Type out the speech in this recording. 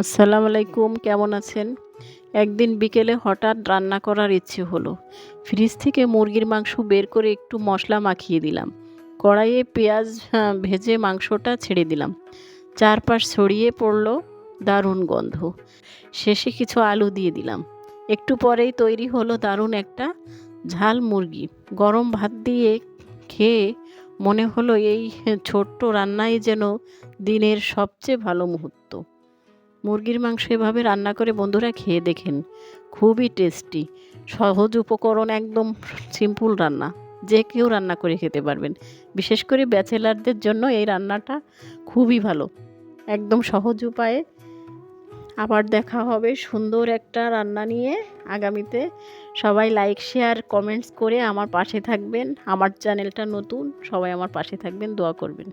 আসসালামু আলাইকুম, কেমন আছেন? একদিন বিকেলে হঠাৎ রান্না করার ইচ্ছে হলো। ফ্রিজ থেকে মুরগির মাংস বের করে একটু মশলা মাখিয়ে দিলাম। কড়াইয়ে পেঁয়াজ ভেজে মাংসটা ছেড়ে দিলাম। চারপাশ ছড়িয়ে পড়ল, দারুণ গন্ধ। শেষে কিছু আলু দিয়ে দিলাম। একটু পরেই তৈরি হলো দারুণ একটা ঝাল মুরগি। গরম ভাত দিয়ে খেয়ে মনে হলো এই ছোট্ট রান্নাই যেন দিনের সবচেয়ে ভালো মুহূর্ত। মুরগির মাংস এভাবে রান্না করে বন্ধুরা খেয়ে দেখেন। খুবই টেস্টি সহজ উপকরণ একদম সিম্পল রান্না। যে কেউ রান্না করে খেতে পারবেন। বিশেষ করে ব্যাচেলারদের জন্য এই রান্নাটা খুবই ভালো। একদম সহজ উপায়ে। আবার দেখা হবে সুন্দর একটা রান্না নিয়ে আগামীতে। সবাই লাইক শেয়ার কমেন্টস করে আমার পাশে থাকবেন। আমার চ্যানেলটা নতুন। সবাই আমার পাশে থাকবেন, দোয়া করবেন।